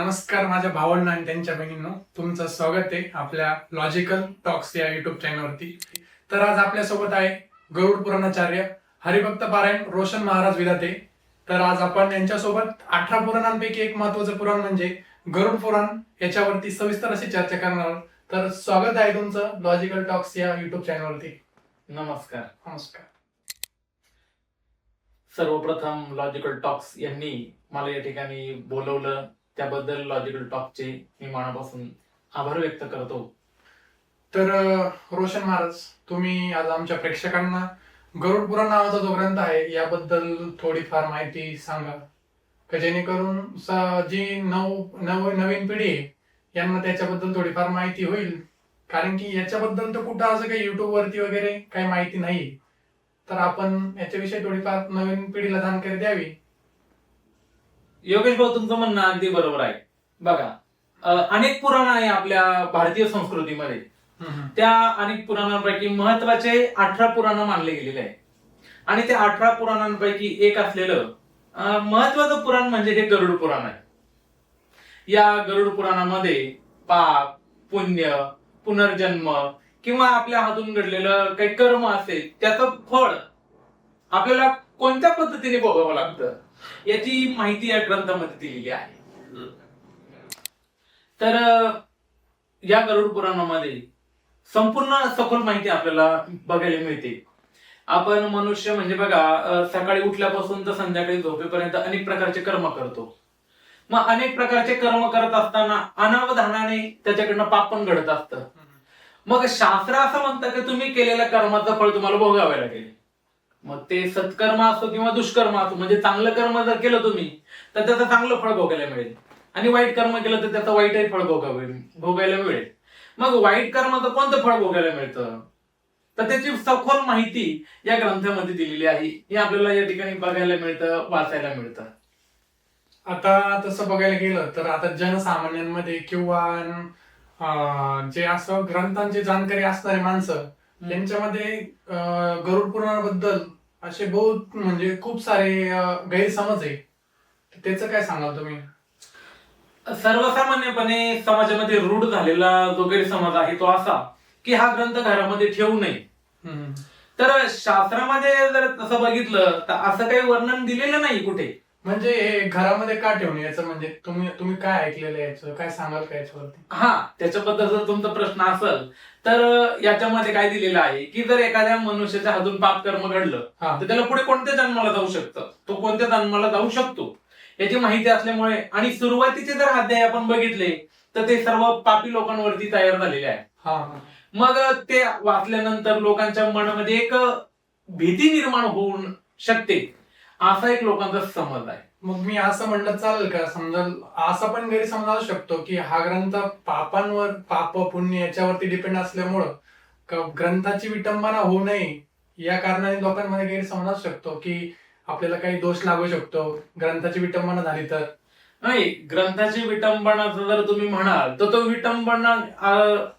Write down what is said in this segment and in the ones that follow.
नमस्कार माझ्या भावांना आणि त्यांच्या बहिणींनो तुमचं स्वागत आहे आपल्या लॉजिकल टॉक्स या युट्यूब चॅनलवरती तर आज आपल्यासोबत आहे गरुड पुराणाचार्य हरिभक्त पारायण रोशन महाराज विधाते तर आज आपण यांच्यासोबत अठरा पुराणांपैकी एक महत्वाचं पुराण म्हणजे गरुड पुराण याच्यावरती सविस्तर अशी चर्चा करणार आहोत. तर स्वागत आहे तुमचं लॉजिकल टॉक्स या युट्यूब चॅनलवरती नमस्कार. नमस्कार. सर्वप्रथम लॉजिकल टॉक्स यांनी मला या ठिकाणी बोलवलं. त्याबद्दल लॉजिकल टॉकचे मी मनापासून आभार व्यक्त करतो. तर रोशन महाराज तुम्ही आज आमच्या प्रेक्षकांना गरुड पुराण नावाचा जो ग्रंथ आहे याबद्दल थोडीफार माहिती सांगा. का जेणेकरून जी नऊ नव नवीन पिढी आहे यांना त्याच्याबद्दल थोडीफार माहिती होईल. कारण की याच्याबद्दल तर कुठं असं काही युट्यूब वरती वगैरे काही माहिती नाही. तर आपण याच्याविषयी थोडीफार नवीन पिढीला जानकारी द्यावी. योगेश भाऊ तुमचं म्हणणं अगदी बरोबर आहे. बघा अनेक पुराण आहे आपल्या भारतीय संस्कृतीमध्ये. त्या अनेक पुराणांपैकी महत्त्वाचे अठरा पुराण मानले गेलेले आहे आणि त्या अठरा पुराणांपैकी एक असलेलं महत्वाचं पुराण म्हणजे हे गरुड पुराण आहे. या गरुड पुराणामध्ये पाप पुण्य पुनर्जन्म किंवा आपल्या हातून घडलेलं काही कर्म असेल त्याचं फळ आपल्याला कोणत्या पद्धतीने भोगावं लागतं? याची माहिती या ग्रंथामध्ये दिलेली आहे. तर या गरुड पुराणामध्ये संपूर्ण सखोल माहिती आपल्याला बघायला मिळते. आपण मनुष्य म्हणजे बघा सकाळी उठल्यापासून तर संध्याकाळी झोपेपर्यंत अनेक प्रकारचे कर्म करतो. मग अनेक प्रकारचे कर्म करत असताना अनावधानाने त्याच्याकडनं पाप पण घडत असतं. मग शास्त्र असं म्हणतं की तुम्ही केलेल्या कर्माचं फळ तुम्हाला भोगावे लागेल. मग ते सत्कर्म असो किंवा दुष्कर्म असो म्हणजे चांगलं कर्म जर केलं तुम्ही तर त्याचं चांगलं फळ भोगायला मिळेल. आणि वाईट कर्म केलं तर त्याचं वाईटही फळ भोगावे भोगायला मिळेल. मग वाईट कर्माचं कोणतं फळ भोगायला मिळतं? तर त्याची सखोल माहिती या ग्रंथामध्ये दिलेली आहे. ही आपल्याला या ठिकाणी बघायला मिळतं वाचायला मिळतं. आता तसं बघायला गेलं तर आता जनसामान्यांमध्ये किंवा जे असं ग्रंथांची जाणकारी असणारे माणसं त्यांच्यामध्ये गरुड पुराणाबद्दल असे बहुत म्हणजे खूप सारे गैरसमज आहे. त्याचं काय सांगाल तुम्ही? सर्वसामान्यपणे समाजामध्ये रूढ झालेला जो गैरसमज आहे तो असा की हा ग्रंथ घरामध्ये ठेवू नये. तर शास्त्रामध्ये जर तसं बघितलं तर असं काही वर्णन दिलेलं नाही कुठे. म्हणजे हे घरामध्ये का ठेवणे? याचं म्हणजे तुम्ही तुम्ही काय ऐकलेलं आहे याचं? काय सांगाल का याच्यावरती? हा त्याच्याबद्दल जर तुमचा प्रश्न असेल तर याच्यामध्ये काय दिलेलं आहे की जर एखाद्या मनुष्याच्या हातून पाप कर्म घडलं हा. तर त्याला पुढे कोणत्या जन्माला जाऊ शकतं? तो कोणत्या जन्माला जाऊ शकतो? याची माहिती असल्यामुळे आणि सुरुवातीचे जर अध्याय आपण बघितले तर ते सर्व पापी लोकांवरती तयार झालेले आहे. हा हा. मग ते वाचल्यानंतर लोकांच्या मनामध्ये एक भीती निर्माण होऊ शकते. असा एक लोकांचा समज आहे. मग मी असं म्हणलं चालेल का? समजा असा पण गैरसमज असू शकतो की हा ग्रंथ पापांवर पाप पुण्य याच्यावरती डिपेंड असल्यामुळं ग्रंथाची विटंबना होऊ नये या कारणाने लोकांमध्ये गैरसमज असू शकतो की आपल्याला काही दोष लागू शकतो ग्रंथाची विटंबना झाली तर. नाही ग्रंथाची विटंबना जर तुम्ही म्हणाल तर तो विटंबना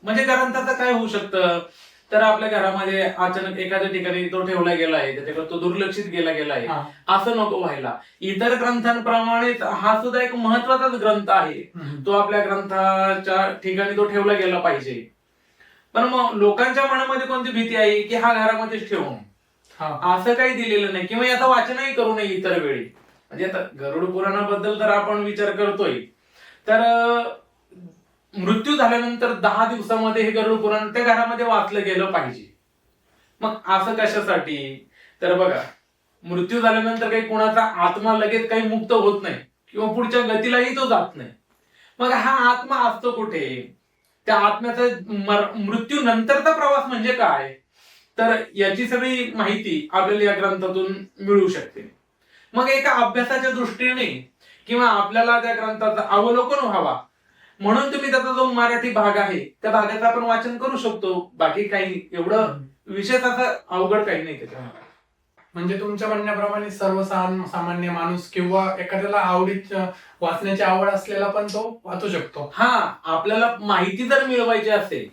म्हणजे ग्रंथाचं काय होऊ शकतं? तर आपल्या घरामध्ये अचानक एखाद्या ठिकाणी तो ठेवला गेला आहे त्याच्याकडे तो दुर्लक्षित केला गेला आहे. हा. असं नको व्हायला. इतर ग्रंथांप्रमाणेच हा सुद्धा एक महत्वाचाच ग्रंथ आहे. तो आपल्या ग्रंथाच्या ठिकाणी तो ठेवला गेला पाहिजे. पण मग लोकांच्या मनामध्ये कोणती भीती आहे की हा घरामध्येच ठेवू नये हा. असं काही दिलेलं नाही किंवा याचं वाचनही करू नये इतर वेळी. म्हणजे आता गरुड पुराणाबद्दल जर आपण विचार करतोय. तर अं, मृत्यू झाल्यानंतर दहा दिवसामध्ये हे गरुड पुराण त्या घरामध्ये वाचलं गेलं पाहिजे. मग असं कशासाठी? तर बघा मृत्यू झाल्यानंतर काही कोणाचा आत्मा लगेच काही मुक्त होत नाही किंवा पुढच्या गतीलाही तो जात नाही. मग हा आत्मा असतो कुठे? त्या आत्म्याचा मृत्यू नंतरचा प्रवास म्हणजे काय? तर याची सगळी माहिती आपल्याला या ग्रंथातून मिळू शकते. मग एका अभ्यासाच्या दृष्टीने किंवा आपल्याला त्या ग्रंथाचा अवलोकन व्हावा म्हणून तुम्ही त्याचा जो मराठी भाग आहे त्या भागाचं आपण वाचन करू शकतो. बाकी काही एवढं विशेष असं अवघड काही नाही त्याच्यामध्ये म्हणजे तुमच्या म्हणण्याप्रमाणे सर्वसाम सामान्य माणूस किंवा एखाद्याला आवडीत वाचण्याची आवड असलेला पण तो वाचू शकतो. हा आपल्याला माहिती जर मिळवायची असेल.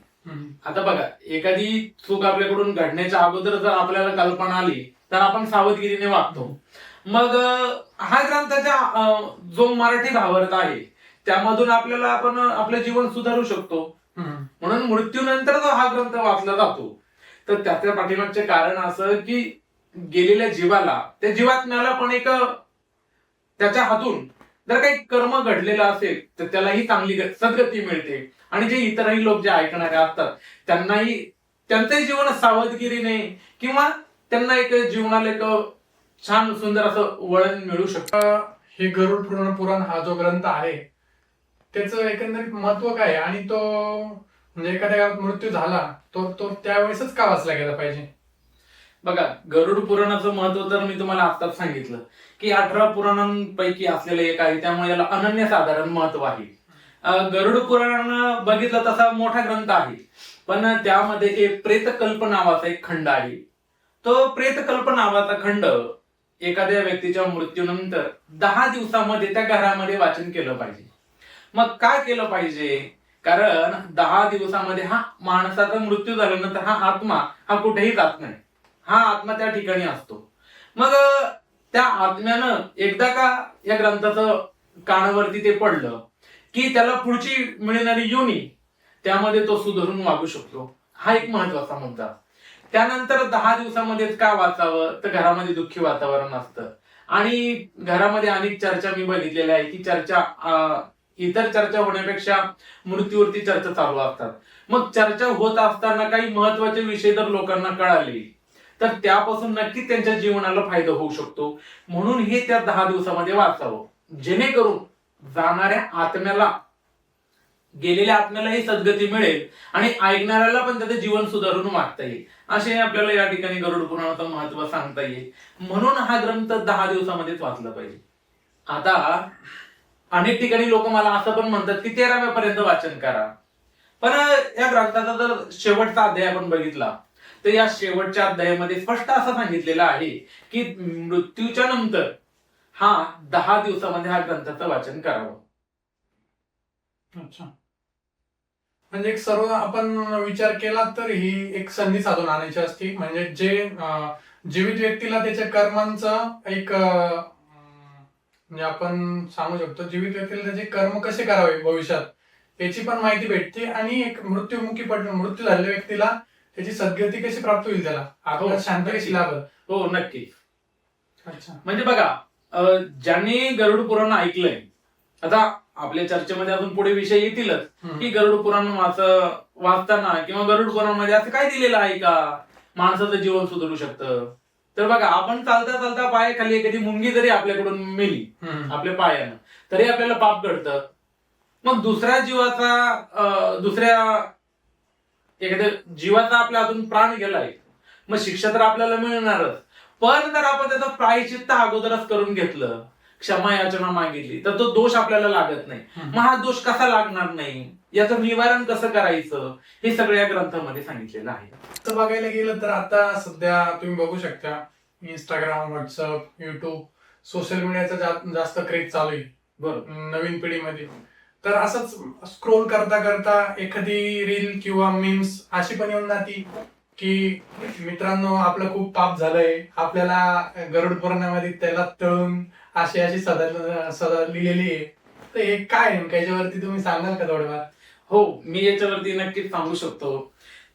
आता बघा एखादी चूक आपल्याकडून घडण्याच्या अगोदर जर आपल्याला कल्पना आली तर आपण सावधगिरीने वागतो. मग हा ग्रंथाचा जो मराठी भावार्थ आहे त्यामधून आपल्याला आपण आपलं जीवन सुधारू शकतो. म्हणून मृत्यूनंतर जो हा ग्रंथ वाचला जातो. तर त्याच्या पाठीमागचे कारण असं की गेलेल्या जीवाला त्या जीवात्म्याला पण एक त्याच्या हातून जर काही कर्म घडलेलं असेल तर त्यालाही चांगली सद्गती मिळते. आणि जे इतरही लोक जे ऐकणारे असतात त्यांनाही त्यांचंही जीवन सावधगिरीने किंवा त्यांना एक जीवनाला एक छान सुंदर असं वळण मिळू शकतं. हे गरुड पुराण पुराण हा जो ग्रंथ आहे त्याचं एकंदरीत महत्त्व काय आहे? आणि तो म्हणजे एखाद्या मृत्यू झाला तो तो त्यावेळेसच का वाचला गेला पाहिजे? बघा गरुड पुराणाचं महत्त्व तर मी तुम्हाला आत्ताच सांगितलं की अठरा पुराणांपैकी असलेलं एक आहे त्यामुळे याला अनन्यसाधारण महत्त्व आहे. गरुड पुराण बघितलं तसा मोठा ग्रंथ आहे पण त्यामध्ये एक प्रेतकल्प नावाचा एक खंड आहे. तो प्रेतकल्प नावाचा खंड एखाद्या व्यक्तीच्या मृत्यूनंतर दहा दिवसामध्ये त्या घरामध्ये वाचन केलं पाहिजे. मग काय केलं पाहिजे? कारण दहा दिवसामध्ये हा माणसाचा मृत्यू झाल्यानंतर हा आत्मा हा कुठेही जात नाही. हा आत्मा त्या ठिकाणी असतो. मग त्या आत्म्यानं एकदा का या ग्रंथाचं कानावरती ते पडलं की त्याला पुढची मिळणारी योनी त्यामध्ये तो सुधारून वागू शकतो. हा एक महत्त्वाचा मुद्दा. त्यानंतर दहा दिवसामध्येच का वाचावं? तर घरामध्ये दुःखी वातावरण असतं. आणि घरामध्ये अनेक चर्चा मी बघितलेल्या आहे की चर्चा अं, इतर चर्चा होण्यापेक्षा मृत्यूवरती चर्चा चालू असतात. मग चर्चा होत असताना काही महत्त्वाचे विषय जर लोकांना कळाले. तर त्यापासून नक्की त्यांच्या जीवनाला फायदा होऊ शकतो. म्हणून हे त्या दहा दिवसामध्ये वाचावं. जेणेकरून जाणाऱ्या आत्म्याला गेलेल्या आत्म्यालाही सद्गती मिळेल आणि ऐकणाऱ्याला पण त्याचं जीवन सुधारून वागता येईल. असे आपल्याला या ठिकाणी गरुड पुराणाचं महत्त्व सांगता येईल. म्हणून हा ग्रंथ दहा दिवसामध्येच वाचला पाहिजे. आता अनेक ठिकाणी लोक मला असं पण म्हणतात की तेराव्या पर्यंत वाचन करा. पण या ग्रंथाचा जर शेवटचा अध्याय आपण बघितला तर या शेवटच्या अध्यायामध्ये स्पष्ट असं सांगितलेलं आहे की मृत्यूच्या नंतर हा दहा दिवसामध्ये हा ग्रंथाचं वाचन करावं. अच्छा. म्हणजे एक सर्व आपण विचार केला तर ही एक संधी साधून आणायची असती. म्हणजे जे जीवित व्यक्तीला त्याच्या कर्मांचा एक म्हणजे आपण सांगू शकतो जीवित व्यक्तीला त्याचे कर्म कसे करावे भविष्यात याची पण माहिती भेटते आणि एक मृत्यूमुखी पड मृत्यू झालेल्या व्यक्तीला त्याची सद्गती कशी प्राप्त होईल त्याला? आपल्याला हो, शांती कशी लाभल हो नक्की. अच्छा. म्हणजे बघा ज्यांनी गरुड पुराण ऐकलंय आता आपल्या चर्चेमध्ये अजून पुढे विषय येतीलच. की गरुड पुराण वाच वाचताना किंवा गरुड पुराणामध्ये असं काय दिलेलं आहे का? माणसाचं जीवन सुधारू शकतं. तर बघा आपण चालता चालता पायाखाली एखादी मुंगी जरी आपल्याकडून मेली. आपल्या पायानं तरी आपल्याला पाप घडतं मग दुसऱ्या जीवाचा दुसऱ्या एखाद्या जीवाचा आपल्या हातून प्राण गेलाय मग शिक्षा तर आपल्याला मिळणारच पण जर आपण त्याचं प्रायचित्त अगोदरच करून घेतलं क्षमा याचना मागितली तर तो दोष आपल्याला लागत नाही. मग हा दोष कसा लागणार नाही याचं निवारण कसं करायचं? हे सगळ्या ग्रंथामध्ये सांगितलेलं आहे. तसं बघायला गेलं तर आता सध्या तुम्ही बघू शकता इंस्टाग्राम व्हॉट्सअप युट्यूब सोशल मीडियाचा जा- जास्त क्रेज चालू आहे. बरोबर नवीन पिढीमध्ये. तर असंच स्क्रोल करता करता एखादी रील किंवा मीम्स अशी पण येऊन जाती की मित्रांनो आपलं खूप पाप झालंय. आपल्याला गरुड पुराणामध्ये त्याला तळून अशी अशी सदा सदा लिहिलेली आहे. तर हे काय नेमकं याच्यावरती तुम्ही सांगाल का थोडंफार? हो मी याच्यावरती नक्कीच सांगू शकतो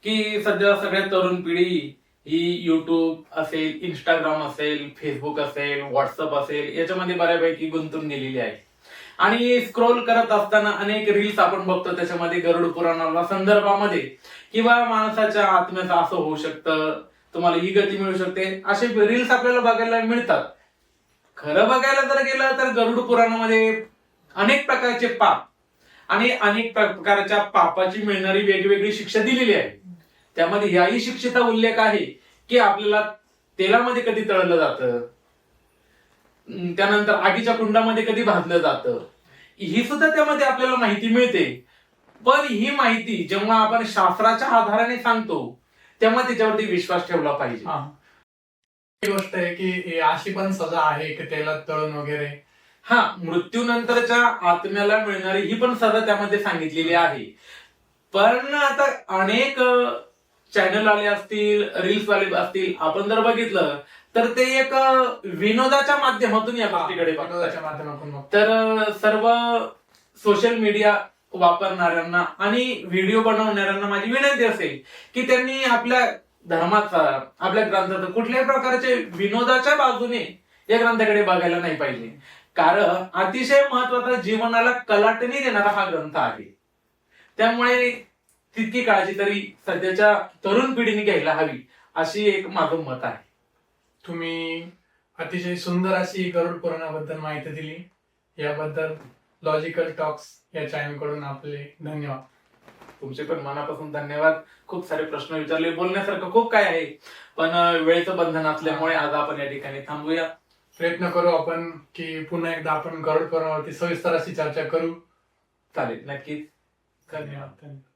की सध्या सगळ्या तरुण पिढी ही युट्यूब असेल इंस्टाग्राम असेल फेसबुक असेल व्हॉट्सअप असेल याच्यामध्ये बऱ्यापैकी गुंतून गेलेली आहे. आणि स्क्रोल करत असताना अनेक रील्स आपण बघतो त्याच्यामध्ये गरुड पुराणाला संदर्भामध्ये किंवा माणसाच्या आत्म्याचं असं होऊ शकतं तुम्हाला ही गती मिळू शकते. असे रील्स आपल्याला बघायला मिळतात. खरं बघायला जर गेलं तर गरुड पुराणामध्ये अनेक प्रकारचे पाप आणि अनेक प्रकारच्या पापाची मिळणारी वेगवेगळी शिक्षा दिलेली आहे. त्यामध्ये ह्याही शिक्षेचा उल्लेख आहे की आपल्याला तेलामध्ये कधी तळलं जातं? त्यानंतर आगीच्या कुंडामध्ये कधी भाजलं जातं? ही सुद्धा त्यामध्ये आपल्याला माहिती मिळते. पण ही माहिती जेव्हा आपण शास्त्राच्या आधाराने सांगतो तेव्हा त्याच्यावरती विश्वास ठेवला पाहिजे. ही. गोष्ट आहे की अशी पण सजा आहे की तेलात तळून वगैरे. हा मृत्यूनंतरच्या आत्म्याला मिळणारी ही पण सजा त्यामध्ये सांगितलेली आहे. पण आता अनेक चॅनल आले असतील रील्स वाले असतील आपण जर बघितलं तर ते एक विनोदाच्या माध्यमातून या गोष्टीकडे माध्यमातून. तर सर्व सोशल मीडिया वापरणाऱ्यांना आणि व्हिडिओ बनवणाऱ्यांना माझी विनंती असेल की त्यांनी आपल्या धर्माचा आपल्या ग्रंथाचा कुठल्याही प्रकारचे विनोदाच्या बाजूने या ग्रंथाकडे बघायला नाही पाहिजे. कारण अतिशय महत्त्वाचा जीवनाला कलाटणी देणारा हा ग्रंथ आहे. त्यामुळे तितकी काळजी तरी सध्याच्या तरुण पिढीने घ्यायला हवी अशी एक माझं मत आहे. तुम्ही अतिशय सुंदर अशी गरुड पुराणाबद्दल माहिती दिली. याबद्दल लॉजिकल टॉक्स या चॅनलकडून आपले धन्यवाद. तुमचे पण मनापासून धन्यवाद. खूप सारे प्रश्न विचारले. बोलण्यासारखं खूप काय आहे. पण वेळेचं बंधन असल्यामुळे आज आपण या ठिकाणी थांबूया. प्रयत्न करू आपण की पुन्हा एकदा आपण गरुड पुराणावरती सविस्तर अशी चर्चा करू. चालेल नक्कीच. धन्यवाद धन्यवाद.